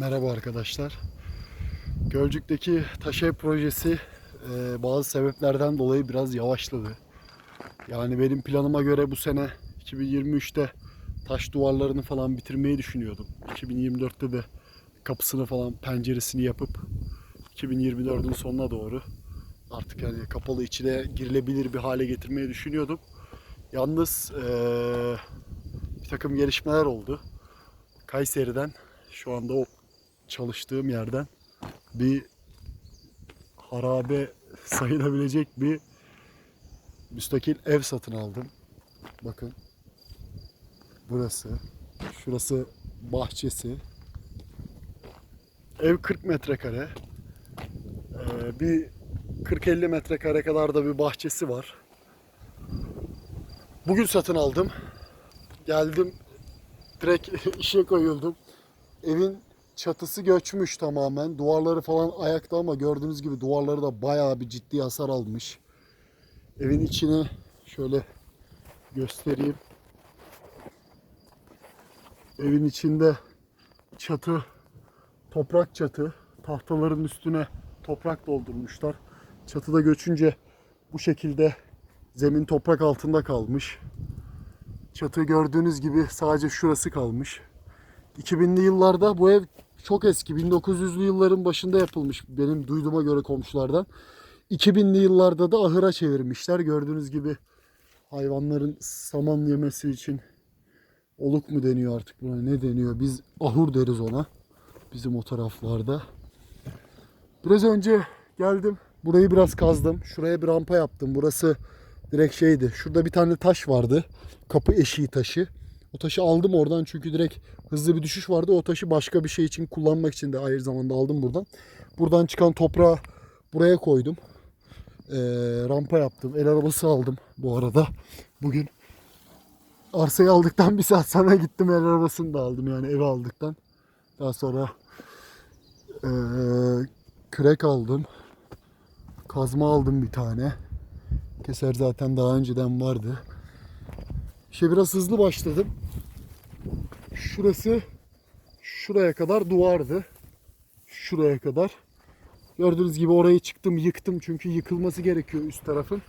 Merhaba arkadaşlar. Gölcük'teki taş ev projesi e, bazı sebeplerden dolayı biraz yavaşladı. Yani benim planıma göre bu sene 2023'te taş duvarlarını falan bitirmeyi düşünüyordum. 2024'te de kapısını falan penceresini yapıp 2024'ün sonuna doğru artık hani kapalı içine girilebilir bir hale getirmeyi düşünüyordum. Yalnız e, bir takım gelişmeler oldu. Kayseri'den şu anda o çalıştığım yerden bir harabe sayılabilecek bir müstakil ev satın aldım. Bakın. Burası. Şurası bahçesi. Ev 40 metrekare. Ee, bir 40-50 metrekare kadar da bir bahçesi var. Bugün satın aldım. Geldim. Direkt işe koyuldum. Evin çatısı göçmüş tamamen. Duvarları falan ayakta ama gördüğünüz gibi duvarları da bayağı bir ciddi hasar almış. Evin içini şöyle göstereyim. Evin içinde çatı toprak çatı. Tahtaların üstüne toprak doldurmuşlar. Çatıda göçünce bu şekilde zemin toprak altında kalmış. Çatı gördüğünüz gibi sadece şurası kalmış. 2000'li yıllarda bu ev çok eski. 1900'lü yılların başında yapılmış benim duyduğuma göre komşulardan. 2000'li yıllarda da ahıra çevirmişler. Gördüğünüz gibi hayvanların saman yemesi için oluk mu deniyor artık buna ne deniyor? Biz ahur deriz ona. Bizim o taraflarda. Biraz önce geldim. Burayı biraz kazdım. Şuraya bir rampa yaptım. Burası direkt şeydi. Şurada bir tane taş vardı. Kapı eşiği taşı. O taşı aldım oradan çünkü direkt hızlı bir düşüş vardı. O taşı başka bir şey için kullanmak için de aynı zamanda aldım buradan. Buradan çıkan toprağı buraya koydum. Ee, rampa yaptım. El arabası aldım bu arada. Bugün arsayı aldıktan bir saat sonra gittim el arabasını da aldım yani evi aldıktan. Daha sonra ee, kürek aldım. Kazma aldım bir tane. Keser zaten daha önceden vardı. İşe biraz hızlı başladım. Şurası şuraya kadar duvardı. Şuraya kadar. Gördüğünüz gibi orayı çıktım yıktım çünkü yıkılması gerekiyor üst tarafın.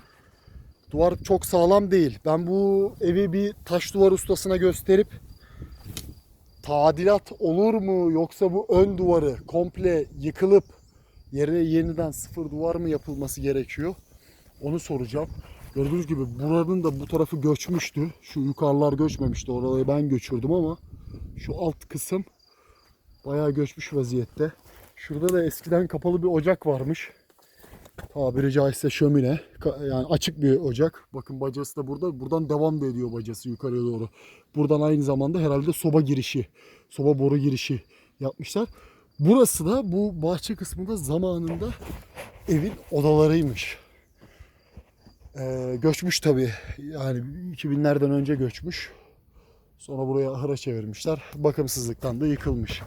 Duvar çok sağlam değil. Ben bu evi bir taş duvar ustasına gösterip tadilat olur mu yoksa bu ön duvarı komple yıkılıp yerine yeniden sıfır duvar mı yapılması gerekiyor? Onu soracağım. Gördüğünüz gibi buranın da bu tarafı göçmüştü. Şu yukarılar göçmemişti. Orayı ben göçürdüm ama şu alt kısım bayağı göçmüş vaziyette. Şurada da eskiden kapalı bir ocak varmış. Tabiri caizse şömine. Yani açık bir ocak. Bakın bacası da burada. Buradan devam da ediyor bacası yukarıya doğru. Buradan aynı zamanda herhalde soba girişi, soba boru girişi yapmışlar. Burası da bu bahçe kısmında zamanında evin odalarıymış. Ee, göçmüş tabii. Yani 2000'lerden önce göçmüş. Sonra buraya ahıra çevirmişler. Bakımsızlıktan da yıkılmış.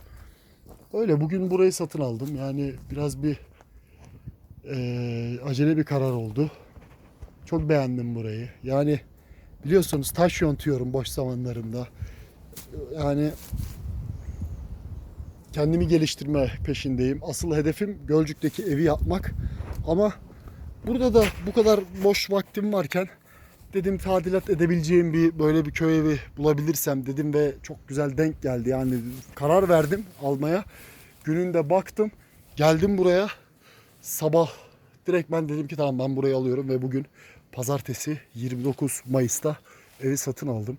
Öyle bugün burayı satın aldım. Yani biraz bir eee, acele bir karar oldu. Çok beğendim burayı. Yani biliyorsunuz taş yontuyorum boş zamanlarımda. Yani kendimi geliştirme peşindeyim. Asıl hedefim Gölcük'teki evi yapmak. Ama burada da bu kadar boş vaktim varken dedim tadilat edebileceğim bir böyle bir köy evi bulabilirsem dedim ve çok güzel denk geldi. Yani karar verdim almaya. Gününde baktım. Geldim buraya. Sabah direkt ben dedim ki tamam ben burayı alıyorum ve bugün pazartesi 29 Mayıs'ta evi satın aldım.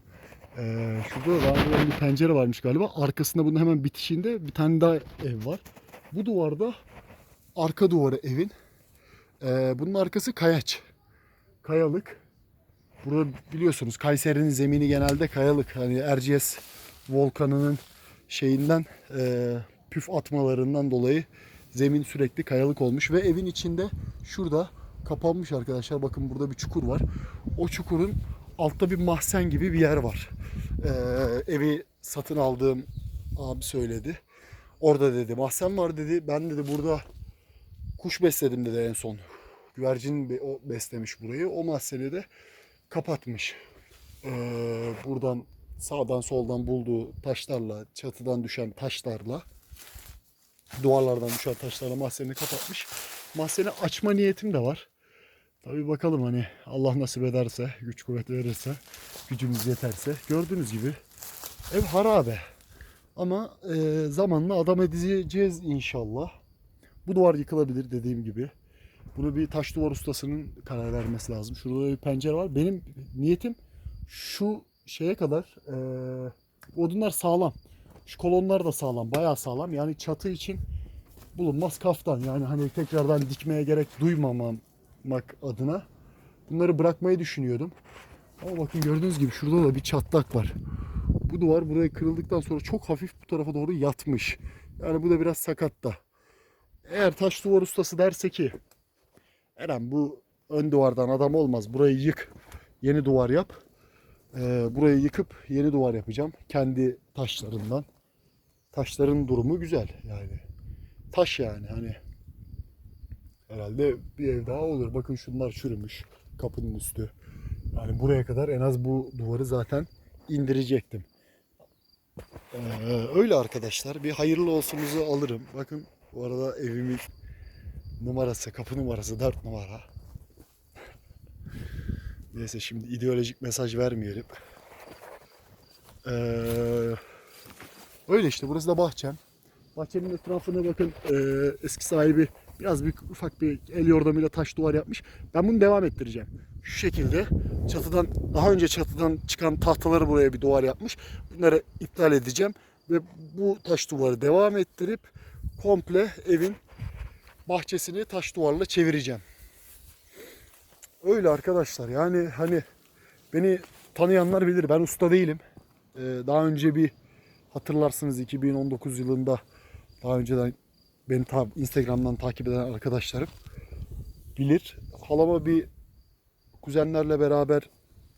Ee, şurada da daha bir pencere varmış galiba. Arkasında bunun hemen bitişinde bir tane daha ev var. Bu duvarda arka duvarı evin. Ee, bunun arkası kayaç. Kayalık. Burada biliyorsunuz Kayseri'nin zemini genelde kayalık. Hani Erciyes volkanının şeyinden e, püf atmalarından dolayı zemin sürekli kayalık olmuş ve evin içinde şurada kapanmış arkadaşlar. Bakın burada bir çukur var. O çukurun altta bir mahzen gibi bir yer var. Ee, evi satın aldığım abi söyledi. Orada dedi mahzen var dedi. Ben dedi burada kuş besledim dedi en son. Güvercin o beslemiş burayı. O mahzeni de kapatmış. Ee, buradan sağdan soldan bulduğu taşlarla, çatıdan düşen taşlarla duvarlardan düşen taşlarla mahzenini kapatmış. Mahzeni açma niyetim de var. Tabii bakalım hani Allah nasip ederse, güç kuvvet verirse, gücümüz yeterse. Gördüğünüz gibi ev harabe. Ama e, zamanla adam edeceğiz inşallah. Bu duvar yıkılabilir dediğim gibi. Bunu bir taş duvar ustasının karar vermesi lazım. Şurada bir pencere var. Benim niyetim şu şeye kadar e, odunlar sağlam. Şu kolonlar da sağlam. Bayağı sağlam. Yani çatı için bulunmaz kaftan. Yani hani tekrardan dikmeye gerek duymamak adına bunları bırakmayı düşünüyordum. Ama bakın gördüğünüz gibi şurada da bir çatlak var. Bu duvar buraya kırıldıktan sonra çok hafif bu tarafa doğru yatmış. Yani bu da biraz sakat da. Eğer taş duvar ustası derse ki Eren bu ön duvardan adam olmaz. Burayı yık. Yeni duvar yap. Ee, burayı yıkıp yeni duvar yapacağım. Kendi taşlarından. Taşların durumu güzel yani. Taş yani hani. Herhalde bir ev daha olur. Bakın şunlar çürümüş. Kapının üstü. Yani buraya kadar en az bu duvarı zaten indirecektim. Ee, öyle arkadaşlar. Bir hayırlı olsunuzu alırım. Bakın bu arada evimin numarası, kapı numarası 4 numara. Neyse şimdi ideolojik mesaj vermeyelim. Ee, öyle işte burası da bahçem. Bahçenin etrafına bakın e, eski sahibi biraz bir ufak bir el yordamıyla taş duvar yapmış. Ben bunu devam ettireceğim. Şu şekilde çatıdan daha önce çatıdan çıkan tahtaları buraya bir duvar yapmış. Bunları iptal edeceğim ve bu taş duvarı devam ettirip komple evin bahçesini taş duvarla çevireceğim. Öyle arkadaşlar yani hani beni tanıyanlar bilir ben usta değilim. Ee, daha önce bir hatırlarsınız 2019 yılında daha önceden beni ta- Instagram'dan takip eden arkadaşlarım bilir. Halama bir kuzenlerle beraber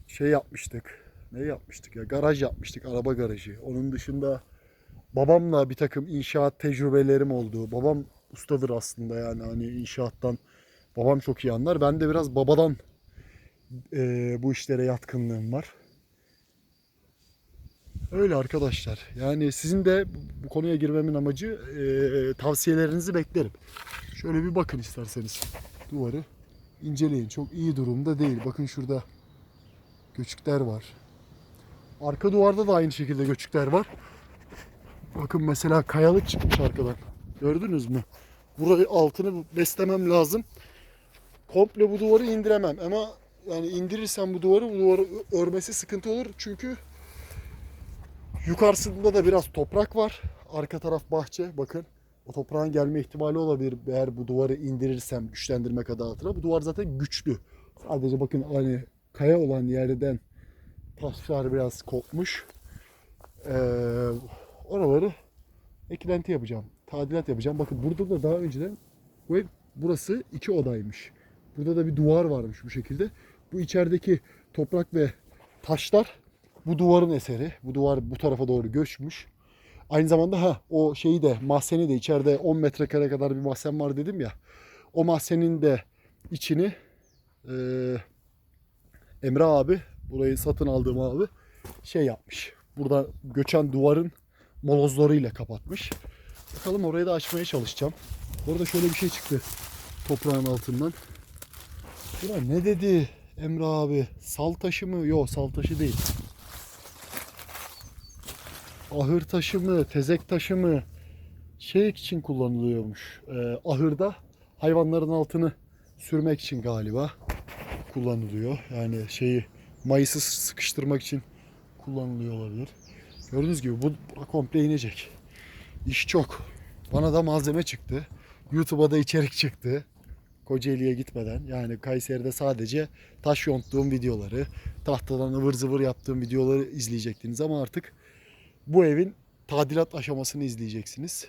şey yapmıştık. Ne yapmıştık ya? Garaj yapmıştık. Araba garajı. Onun dışında babamla bir takım inşaat tecrübelerim oldu. Babam ustadır aslında yani hani inşaattan babam çok iyi anlar. Ben de biraz babadan eee, bu işlere yatkınlığım var. Öyle arkadaşlar. Yani sizin de bu konuya girmemin amacı eee, tavsiyelerinizi beklerim. Şöyle bir bakın isterseniz. Duvarı inceleyin. Çok iyi durumda değil. Bakın şurada göçükler var. Arka duvarda da aynı şekilde göçükler var. Bakın mesela kayalık çıkmış arkadan. Gördünüz mü? Burayı altını beslemem lazım. Komple bu duvarı indiremem ama yani indirirsem bu duvarı bu duvarı örmesi sıkıntı olur. Çünkü yukarısında da biraz toprak var. Arka taraf bahçe. Bakın o toprağın gelme ihtimali olabilir eğer bu duvarı indirirsem güçlendirmek adı altına. Bu duvar zaten güçlü. Sadece bakın hani kaya olan yerden taşlar biraz kopmuş. Ee, oraları eklenti yapacağım. Tadilat yapacağım. Bakın burada da daha önceden bu ev burası iki odaymış. Burada da bir duvar varmış bu şekilde. Bu içerideki toprak ve taşlar bu duvarın eseri. Bu duvar bu tarafa doğru göçmüş. Aynı zamanda ha o şeyi de mahzeni de içeride 10 metrekare kadar bir mahzen var dedim ya. O mahzenin de içini eee Emre abi burayı satın aldığım abi şey yapmış. Burada göçen duvarın molozlarıyla kapatmış. Bakalım orayı da açmaya çalışacağım. Orada şöyle bir şey çıktı toprağın altından. Buna ne dedi Emre abi? Sal taşı mı? Yok sal taşı değil. Ahır taşı mı? Tezek taşı mı? Şey için kullanılıyormuş. Ee, ahırda hayvanların altını sürmek için galiba kullanılıyor. Yani şeyi mayısı sıkıştırmak için kullanılıyor olabilir. Gördüğünüz gibi bu komple inecek. İş çok. Bana da malzeme çıktı. YouTube'a da içerik çıktı. Kocaeli'ye gitmeden yani Kayseri'de sadece taş yonttuğum videoları, tahtadan ıvır zıvır yaptığım videoları izleyecektiniz ama artık bu evin tadilat aşamasını izleyeceksiniz.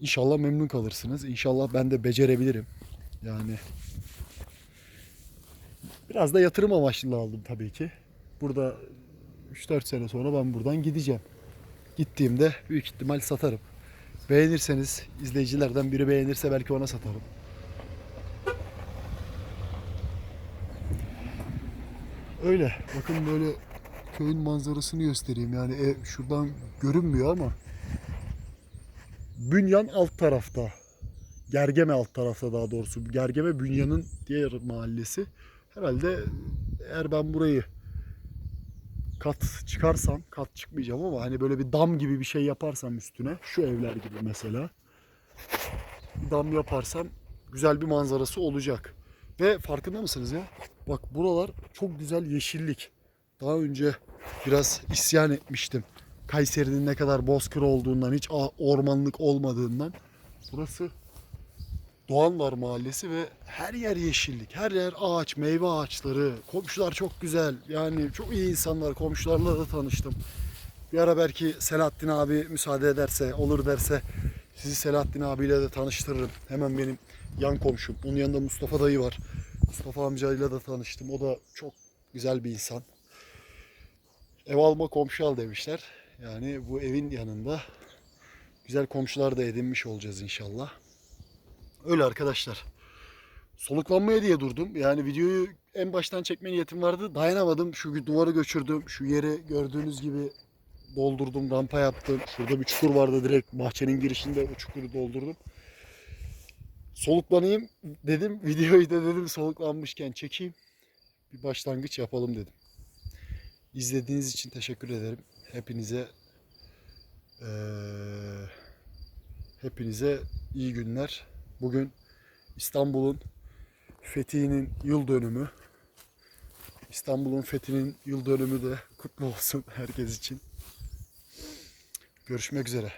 İnşallah memnun kalırsınız. İnşallah ben de becerebilirim. Yani biraz da yatırım amaçlı aldım tabii ki. Burada 3-4 sene sonra ben buradan gideceğim. Gittiğimde büyük ihtimal satarım. Beğenirseniz izleyicilerden biri beğenirse belki ona satarım. Öyle. Bakın böyle köyün manzarasını göstereyim. Yani ev şuradan görünmüyor ama Bünyan alt tarafta. Gergeme alt tarafta daha doğrusu. Gergeme Bünyan'ın diğer mahallesi. Herhalde eğer ben burayı kat çıkarsam, kat çıkmayacağım ama hani böyle bir dam gibi bir şey yaparsam üstüne, şu evler gibi mesela. Dam yaparsam güzel bir manzarası olacak. Ve farkında mısınız ya? Bak buralar çok güzel yeşillik. Daha önce biraz isyan etmiştim. Kayseri'nin ne kadar bozkır olduğundan, hiç ormanlık olmadığından. Burası Doğanlar Mahallesi ve her yer yeşillik, her yer ağaç, meyve ağaçları. Komşular çok güzel. Yani çok iyi insanlar. Komşularla da tanıştım. Bir ara belki Selahattin abi müsaade ederse, olur derse sizi Selahattin abiyle de tanıştırırım. Hemen benim yan komşum. Onun yanında Mustafa dayı var. Mustafa amcayla da tanıştım. O da çok güzel bir insan. Ev alma komşu al demişler. Yani bu evin yanında güzel komşular da edinmiş olacağız inşallah. Öyle arkadaşlar. Soluklanmaya diye durdum. Yani videoyu en baştan çekme niyetim vardı. Dayanamadım. Şu duvarı göçürdüm. Şu yeri gördüğünüz gibi doldurdum. Rampa yaptım. Şurada bir çukur vardı direkt bahçenin girişinde o çukuru doldurdum. Soluklanayım dedim. Videoyu da dedim soluklanmışken çekeyim. Bir başlangıç yapalım dedim. İzlediğiniz için teşekkür ederim. Hepinize eee, hepinize iyi günler. Bugün İstanbul'un fethinin yıl dönümü. İstanbul'un fethinin yıl dönümü de kutlu olsun herkes için. Görüşmek üzere.